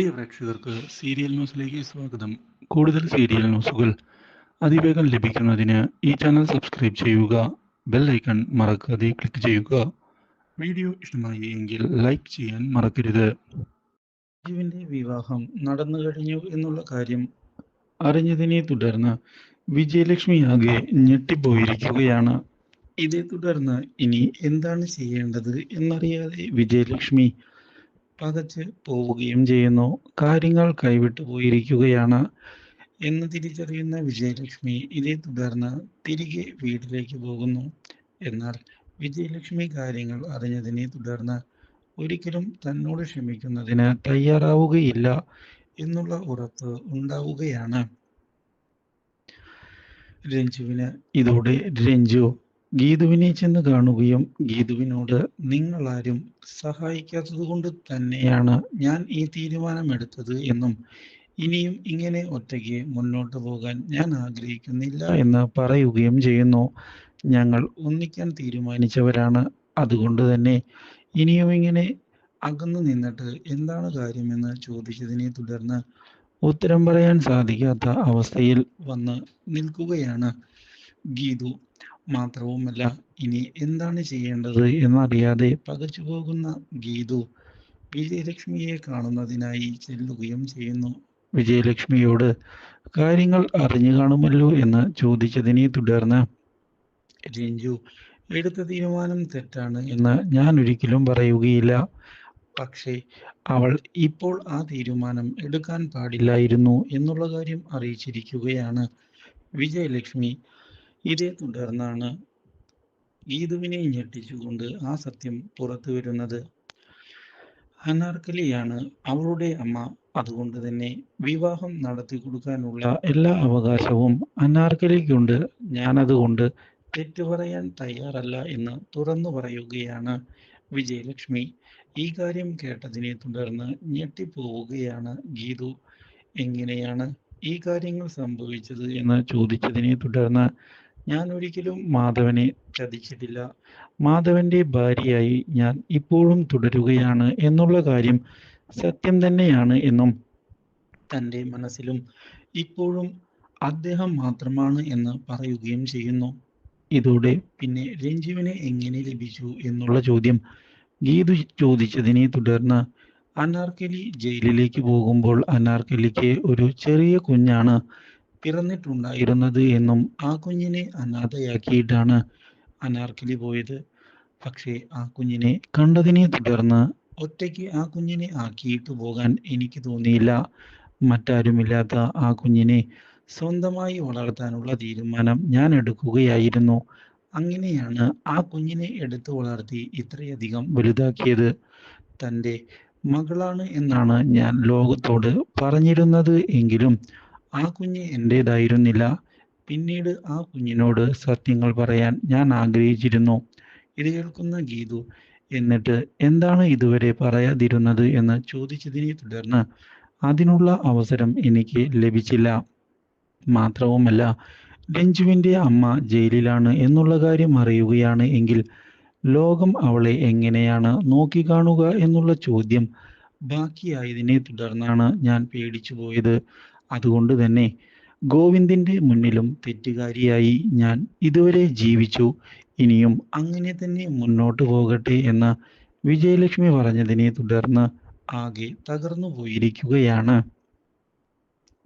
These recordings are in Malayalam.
പ്രിയ പ്രേക്ഷകർക്ക് സീരിയൽ ന്യൂസിലേക്ക് സ്വാഗതം. കൂടുതൽ സീരിയൽ ന്യൂസുകൾ അതിവേഗം ലഭിക്കുന്നതിന് ഈ ചാനൽ സബ്സ്ക്രൈബ് ചെയ്യുക ബെൽ ഐക്കൺ മറക്കാതെ ക്ലിക്ക് ചെയ്യുക. വീഡിയോ ഇഷ്ടമായി എങ്കിൽ ലൈക്ക് ചെയ്യാൻ മറക്കരുത്. ജീവന്റെ വിവാഹം നടന്നു കഴിഞ്ഞു എന്നുള്ള കാര്യം അറിഞ്ഞതിനെ തുടർന്ന് വിജയലക്ഷ്മി ആകെ ഞെട്ടിപ്പോയിരിക്കുകയാണ്. ഇതേ തുടർന്ന് ഇനി എന്താണ് ചെയ്യേണ്ടത് എന്നറിയാതെ വിജയലക്ഷ്മി പകച്ച് പോവുകയും ചെയ്യുന്നു. കാര്യങ്ങൾ കൈവിട്ടു പോയിരിക്കുകയാണ് എന്ന് തിരിച്ചറിയുന്ന വിജയലക്ഷ്മി ഇതേ തുടർന്ന് തിരികെ വീട്ടിലേക്ക് പോകുന്നു. എന്നാൽ വിജയലക്ഷ്മി കാര്യങ്ങൾ അറിഞ്ഞതിനെ തുടർന്ന് ഒരിക്കലും തന്നോട് ക്ഷമിക്കുന്നതിന് തയ്യാറാവുകയില്ല എന്നുള്ള ഉറപ്പ് ഉണ്ടാവുകയാണ്. രഞ്ജുവിന് ഇതോടെ രഞ്ജു ഗീതുവിനെ ചെന്ന് കാണുകയും ഗീതുവിനോട് നിങ്ങൾ ആരും സഹായിക്കാത്തത് കൊണ്ട് തന്നെയാണ് ഞാൻ ഈ തീരുമാനമെടുത്തത് എന്നും ഇനിയും ഇങ്ങനെ ഒറ്റയ്ക്ക് മുന്നോട്ട് പോകാൻ ഞാൻ ആഗ്രഹിക്കുന്നില്ല എന്ന് പറയുകയും ചെയ്യുന്നു. ഞങ്ങൾ ഒന്നിക്കാൻ തീരുമാനിച്ചവരാണ്. അതുകൊണ്ട് തന്നെ ഇനിയും ഇങ്ങനെ അകന്നു നിന്നിട്ട് എന്താണ് കാര്യമെന്ന് ചോദിച്ചതിനെ തുടർന്ന് ഉത്തരം പറയാൻ സാധിക്കാത്ത അവസ്ഥയിൽ വന്ന് നിൽക്കുകയാണ് ഗീതു. മാത്രവുമല്ല ഇനി എന്താണ് ചെയ്യേണ്ടത് എന്നറിയാതെ പകച്ചു പോകുന്ന ഗീതു വിജയലക്ഷ്മിയെ കാണുന്നതിനായി ചെല്ലുകയും ചെയ്യുന്നു. വിജയലക്ഷ്മിയോട് കാര്യങ്ങൾ അറിഞ്ഞു കാണുമല്ലോ എന്ന് ചോദിച്ചതിനെ തുടർന്ന് രഞ്ജു എടുത്ത തീരുമാനം തെറ്റാണ് എന്ന് ഞാൻ ഒരിക്കലും പറയുകയില്ല. പക്ഷേ അവൾ ഇപ്പോൾ ആ തീരുമാനം എടുക്കാൻ പാടില്ലായിരുന്നു എന്നുള്ള കാര്യം അറിയിച്ചിരിക്കുകയാണ് വിജയലക്ഷ്മി. ഇതേ തുടർന്നാണ് ഗീതുവിനെ ഞെട്ടിച്ചുകൊണ്ട് ആ സത്യം പുറത്തു വരുന്നത്. അനാർക്കലിയാണ് അവളുടെ അമ്മ. അതുകൊണ്ട് തന്നെ വിവാഹം നടത്തി കൊടുക്കാനുള്ള എല്ലാ അവകാശവും അനാർക്കലിക്കുണ്ട്. ഞാനതുകൊണ്ട് തെറ്റു പറയാൻ തയ്യാറല്ല എന്ന് തുറന്നു പറയുകയാണ് വിജയലക്ഷ്മി. ഈ കാര്യം കേട്ടതിനെ തുടർന്ന് ഞെട്ടിപ്പോവുകയാണ് ഗീതു. എങ്ങനെയാണ് ഈ കാര്യങ്ങൾ സംഭവിച്ചത് എന്ന് ചോദിച്ചതിനെ തുടർന്ന് ഞാൻ ഒരിക്കലും മാധവനെ ചതിച്ചിട്ടില്ല. മാധവന്റെ ഭാര്യയായി ഞാൻ ഇപ്പോഴും തുടരുകയാണ് എന്നുള്ള കാര്യം സത്യം തന്നെയാണ് എന്നും തന്റെ മനസ്സിലും ഇപ്പോഴും അദ്ദേഹം മാത്രമാണ് എന്ന് പറയുകയും ചെയ്യുന്നു. ഇതോടെ പിന്നെ രഞ്ജുവിനെ എങ്ങനെ ലഭിച്ചു എന്നുള്ള ചോദ്യം ഗീതു ചോദിച്ചതിനെ തുടർന്ന് അനാർക്കലി ജയിലിലേക്ക് പോകുമ്പോൾ അനാർക്കലിക്ക് ഒരു ചെറിയ കുഞ്ഞാണ് പിറന്നിട്ടുണ്ടായിരുന്നത് എന്നും ആ കുഞ്ഞിനെ അനാഥയാക്കിയിട്ടാണ് അനാർക്കലി പോയത്. പക്ഷേ ആ കുഞ്ഞിനെ കണ്ടതിനെ തുടർന്ന് ഒറ്റയ്ക്ക് ആ കുഞ്ഞിനെ ആക്കിയിട്ട് പോകാൻ എനിക്ക് തോന്നിയില്ല. മറ്റാരുമില്ലാത്ത ആ കുഞ്ഞിനെ സ്വന്തമായി വളർത്താനുള്ള തീരുമാനം ഞാൻ എടുക്കുകയായിരുന്നു. അങ്ങനെയാണ് ആ കുഞ്ഞിനെ എടുത്തു വളർത്തി ഇത്രയധികം വലുതാക്കിയത്. തന്റെ മകളാണ് എന്നാണ് ഞാൻ ലോകത്തോട് പറഞ്ഞിരുന്നത് എങ്കിലും ആ കുഞ്ഞ് എന്റേതായിരുന്നില്ല പിന്നീട് ആ കുഞ്ഞിനോട് സത്യങ്ങൾ പറയാൻ ഞാൻ ആഗ്രഹിച്ചിരുന്നു. ഇത് കേൾക്കുന്ന ഗീതു എന്നിട്ട് എന്താണ് ഇതുവരെ പറയാതിരുന്നത്? എന്ന് ചോദിച്ചതിനെ തുടർന്ന് അതിനുള്ള അവസരം എനിക്ക് ലഭിച്ചില്ല. മാത്രവുമല്ല രഞ്ജുവിന്റെ അമ്മ ജയിലിലാണ് എന്നുള്ള കാര്യം അറിയുകയാണ് എങ്കിൽ ലോകം അവളെ എങ്ങനെയാണ് നോക്കിക്കാണുക എന്നുള്ള ചോദ്യം ബാക്കിയായതിനെ തുടർന്നാണ് ഞാൻ പേടിച്ചു പോയത് അതുകൊണ്ട് തന്നെ ഗോവിന്ദിന്റെ മുന്നിലും തെറ്റുകാരിയായി ഞാൻ ഇതുവരെ ജീവിച്ചു. ഇനിയും അങ്ങനെ തന്നെ മുന്നോട്ട് പോകട്ടെ എന്ന് വിജയലക്ഷ്മി പറഞ്ഞതിനെ തുടർന്ന് ആകെ തകർന്നു പോയിരിക്കുകയാണ്.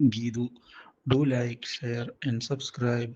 Geethu do like share and subscribe